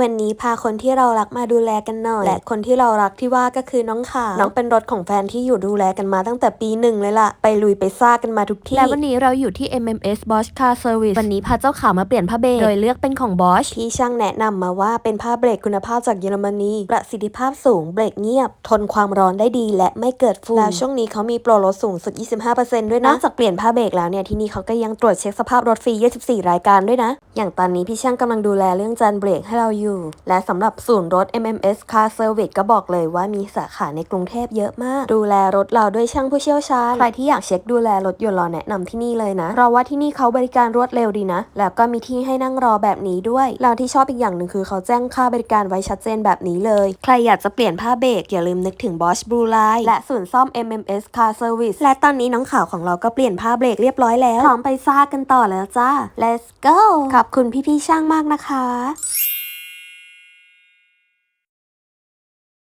วันนี้พาคนที่เรารักมาดูแลกันหน่อย และคนที่เรารักที่ว่าก็คือน้องขาวน้องเป็นรถของแฟนที่อยู่ดูแลกันมาตั้งแต่ปีหนึ่งเลยล่ะ ไปลุยไปซ่ากันมาทุกที่ และวันนี้เราอยู่ที่ MMS Bosch Car Service วันนี้พาเจ้าขาวมาเปลี่ยนผ้าเบรกโดยเลือกเป็นของ Bosch พี่ช่างแนะนำมาว่าเป็นผ้าเบรกคุณภาพจากเยอรมนี ประสิทธิภาพสูงเบรกเงียบ ทนความร้อนได้ดี และไม่เกิดฝุ่นแล้วช่วงนี้เขามีโปรลดสูงสุด 25%ด้วยนะนอกจากเปลี่ยนผ้าเบรกแล้วเนี่ยที่นี่เขาก็ยังตรวจเช็คสภาพรถฟรี 24 รายการด้วยนะ อย่างตอนนี้พี่ช่างกำลังดูแลเรื่องจานเบรกให้เราอยู่และสำหรับศูนย์รถ MMS Car Service ก็บอกเลยว่ามีสาขาในกรุงเทพเยอะมาก ดูแลรถเราด้วยช่างผู้เชี่ยวชาญ ใครที่อยากเช็คดูแลรถยนต์เราแนะนำที่นี่เลยนะ เราว่าที่นี่เขาบริการรวดเร็วดีนะ แล้วก็มีที่ให้นั่งรอแบบนี้ด้วยแล้วที่ชอบอีกอย่างหนึ่งคือเขาแจ้งค่าบริการไว้ชัดเจนแบบนี้เลย ใครอยากจะเปลี่ยนผ้าเบรกอย่าลืมนึกถึง Bosch Blue Line และศูนย์ซ่อม MMS Car Service และตอนนี้น้องข่าวของเราก็เปลี่ยนผ้าเบรกเรียบร้อยแล้วพร้อมไปซ่ากันต่อแล้วจ้า let's go ขอบคุณพี่ๆช่างมากนะคะ